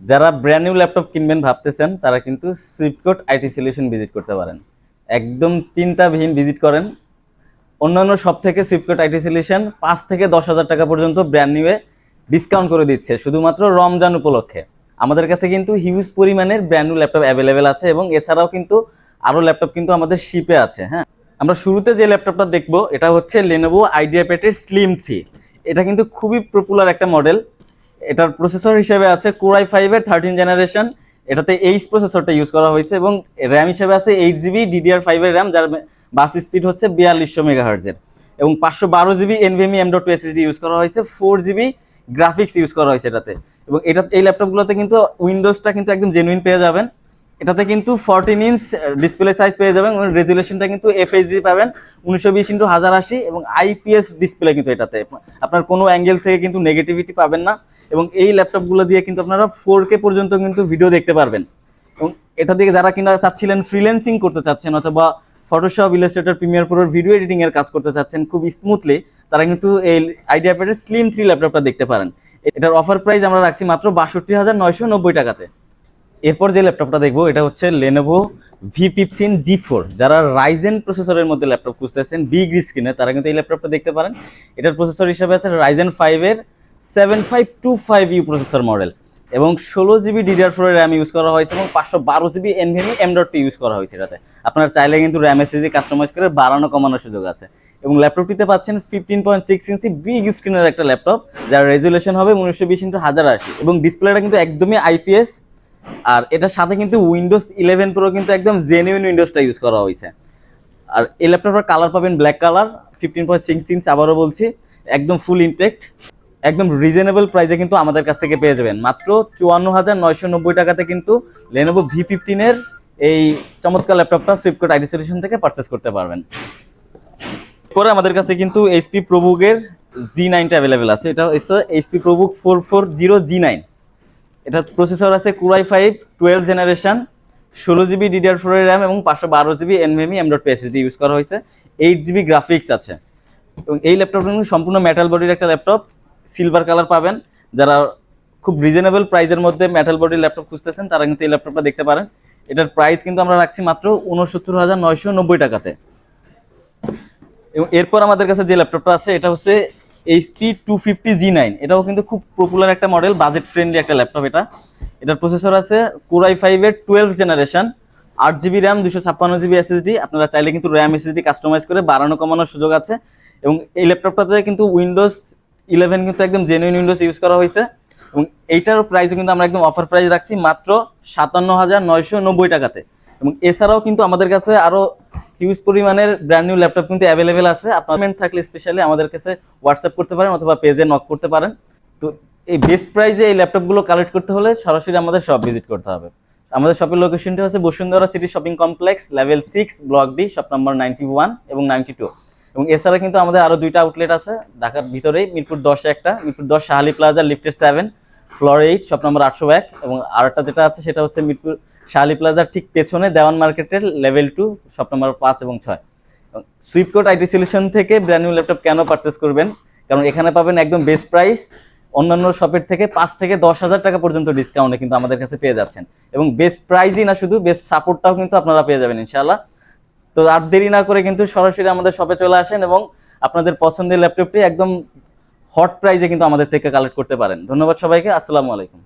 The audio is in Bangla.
যারা ব্র্যান্ড নিউ ল্যাপটপ কিনবেন ভাবতেছেন, তারা কিন্তু সুইপকোট আইটি সলিউশন ভিজিট করতে পারেন। একদম চিন্তাবিহীন ভিজিট করেন। অন্যান্য সব থেকে সুইপকোট আইটি সলিউশন পাঁচ থেকে দশ হাজার টাকা পর্যন্ত ব্র্যান্ড নিউয়ে ডিসকাউন্ট করে দিচ্ছে, শুধুমাত্র রমজান উপলক্ষে। আমাদের কাছে কিন্তু হিউজ পরিমাণের ব্র্যান্ড নিউ ল্যাপটপ অ্যাভেলেবেল আছে এবং এছাড়াও কিন্তু আরও ল্যাপটপ কিন্তু আমাদের শিপে আছে হ্যাঁ? আমরা শুরুতে যে ল্যাপটপটা দেখব, এটা হচ্ছে লেনোভো আইডিয়া প্যাটের স্লিম থ্রি এটা কিন্তু খুবই পপুলার একটা মডেল এটার প্রসেসর হিসেবে আছে কোরাই ফাইভের থার্টিন জেনারেশন এটাতে এইচ প্রসেসরটা ইউজ করা হয়েছে এবং র্যাম হিসেবে আছে এইট জিবি ডিডিআর ফাইভের র্যাম যার বাস স্পিড হচ্ছে বিয়াল্লিশশো মেগাহার্জের এবং পাঁচশো বারো GB NVMe M dot SSD use করা হয়েছে ফোর জিবি গ্রাফিক্স ইউজ করা হয়েছে এটাতে। এবং এটা, এই ল্যাপটপগুলোতে কিন্তু উইন্ডোজটা কিন্তু একদম জেনুইন পেয়ে যাবেন। এটাতে কিন্তু ফোরটিন ইঞ্চ ডিসপ্লে সাইজ পেয়ে যাবেন এবং রেজুলেশনটা কিন্তু এফএইচডি পাবেন উনিশশো বিশ ইন্টু হাজার আশি এবং আইপিএস ডিসপ্লে কিন্তু এটাতে। আপনার কোনো অ্যাঙ্গেল থেকে কিন্তু নেগেটিভিটি পাবেন না। এবং এই ল্যাপটপগুলো দিয়ে কিন্তু আপনারা ফোর কে পর্যন্ত কিন্তু ভিডিও দেখতে পারবেন। এবং এটা দিয়ে যারা কিনা চাচ্ছিলেন ফ্রিল্যান্সিং করতে চাচ্ছেন অথবা ফটোশপ ইলাস্ট্রেটর প্রিমিয়ার প্রোর ভিডিও এডিটিং এর কাজ করতে চাচ্ছেন খুব স্মুথলি তারা কিন্তু এই আইডিয়া প্যাডের স্লিম থ্রি ল্যাপটপটা দেখতে পারেন। এটার অফার প্রাইস আমরা রাখছি মাত্র বাষট্টি হাজার নয়শো নব্বই টাকাতে। এরপর যে ল্যাপটপটা দেখব, এটা হচ্ছে Lenovo V fifteen G four যারা রাইজেন প্রসেসরের মধ্যে ল্যাপটপ খুঁজতেছেন বিগ স্ক্রিনে তারা কিন্তু এই ল্যাপটপটা দেখতে পারেন। এটার প্রসেসর হিসাবে আছে রাইজেন ফাইভের seven five two five U processor model এবং ষোলো GB DDR four RAM use করা হয়েছে এবং পাঁচশো বারো GB NVMe M dot use করা হয়েছে এটাতে। আপনারা চাইলে কিন্তু র্যাম এসএসডি কাস্টমাইজ করে বাড়ানো, কমানোর সুযোগ আছে। এবং ল্যাপটপটিতে পাচ্ছেন ফিফটিন পয়েন্ট সিক্স ইঞ্চি বিগ স্ক্রিনের একটা ল্যাপটপ যার রেজুলেশন হবে উনিশশো বিশ ইন্টু হাজার আশি। এবং ডিসপ্লেটা কিন্তু একদমই আইপিএস আর এটার সাথে কিন্তু উইন্ডোজ ইলেভেন প্রো কিন্তু একদম জেনুইন উইন্ডোজটা ইউজ করা হয়েছে। আর এই ল্যাপটপের কালার পাবেন black colour fifteen point six inch আবারও বলছি, একদম ফুল ইনটেক্ট একদম রিজনেবল প্রাইসে কিন্তু আমাদের কাছ থেকে পেয়ে যাবেন। মাত্র চুয়ান্ন হাজার নয়শো নব্বই টাকাতে কিন্তু লেনোভো ভি ফিফটিনের এই চমৎকার ল্যাপটপটা সুইপকোট আইডি সলিউশন থেকে পারচেস করতে পারবেন। পরে আমাদের কাছে কিন্তু এইচপি প্রবুকের জি নাইনটা অ্যাভেলেবেল আছে। এটা হচ্ছে HP ProBook four four zero G nine এটা প্রসেসর আছে core i five twelve generation ষোলো জিবি ডিডিআর ফোর র্যাম এবং পাঁচশো বারো GB NVMe M dot P SSD use করা হয়েছে। এইট জিবি গ্রাফিক্স আছে। এবং এই ল্যাপটপটা কিন্তু সম্পূর্ণ মেটাল বডির একটা ল্যাপটপ। সিলভার কালার পাবেন। যারা খুব রিজনেবল প্রাইজের মধ্যে মেটাল বডির ল্যাপটপ খুঁজতেছেন, তারা কিন্তু এই ল্যাপটপটা দেখতে পারেন। এটার প্রাইস কিন্তু আমরা রাখছি মাত্র উনসত্তর হাজার নয়শো নব্বই টাকাতে। এবং এরপর আমাদের কাছে যে ল্যাপটপটা আছে, এটা হচ্ছে HP two fifty G nine এটাও কিন্তু খুব পপুলার একটা মডেল বাজেট ফ্রেন্ডলি একটা ল্যাপটপ এটা। এটার প্রসেসর আছে কোরাই ফাইভের টুয়েলভ জেনারেশন আট জিবি র্যাম দুশো ছাপ্পান্ন জিবি এসএসডি আপনারা চাইলে কিন্তু র্যাম এসএসডি কাস্টমাইজ করে বাড়ানো কমানোর সুযোগ আছে। এবং এই ল্যাপটপটাতে কিন্তু উইন্ডোজ ইলেভেন কিন্তু একদম জেনুইন উইন্ডোজ ইউজ করা হয়েছে। এবং এইটার প্রাইসও কিন্তু আমরা একদম অফার প্রাইস রাখছি মাত্র সাতান্ন হাজার নয়শো নব্বই টাকাতে। এবং এছাড়াও কিন্তু আমাদের কাছে আরও হিউজ পরিমাণের ব্র্যান্ড নিউ ল্যাপটপ কিন্তু অ্যাভেলেবেল আছে। আপনার থাকলে স্পেশালি আমাদের কাছে হোয়াটসঅ্যাপ করতে পারেন অথবা পেজে নক করতে পারেন। তো এই বেস্ট প্রাইসে এই ল্যাপটপগুলো কালেক্ট করতে হলে সরাসরি আমাদের শপ ভিজিট করতে হবে। আমাদের শপের লোকেশনটা হচ্ছে Bashundhara city shopping complex level six block D shop number ninety one এবং নাইনটি টু এবং এছাড়া কিন্তু আমাদের আরও দুইটা আউটলেট আছে। ঢাকার ভিতরেই মিরপুর দশে একটা, মিরপুর দশ শাহালি প্লাজা লিফটের seven floor eight shop number আটশো এক এবং আরেকটা যেটা আছে সেটা হচ্ছে মিরপুর শাহালি প্লাজার ঠিক পেছনে দেওয়ান মার্কেটের লেভেল টু শপ নম্বর পাঁচ এবং ছয়। এবং সুইপকোট আইটি সলিউশন থেকে ব্র্যান্ড নিউ ল্যাপটপ কেন পারচেস করবেন? কারণ এখানে পাবেন একদম বেস্ট প্রাইস অন্যান্য শপের থেকে পাঁচ থেকে দশ হাজার টাকা পর্যন্ত ডিসকাউন্টে কিন্তু আমাদের কাছে পেয়ে যাচ্ছেন। এবং বেস্ট প্রাইজই না শুধু বেস্ট সাপোর্টটাও কিন্তু আপনারা পেয়ে যাবেন, ইনশাআল্লাহ। তো আর দেরি না করে কিন্তু সরাসরি আমাদের শপে চলে আসেন এবং আপনাদের পছন্দের ল্যাপটপটি একদম হট প্রাইজে কিন্তু আমাদের থেকে কালেক্ট করতে পারেন। ধন্যবাদ সবাইকে, আসসালামু আলাইকুম।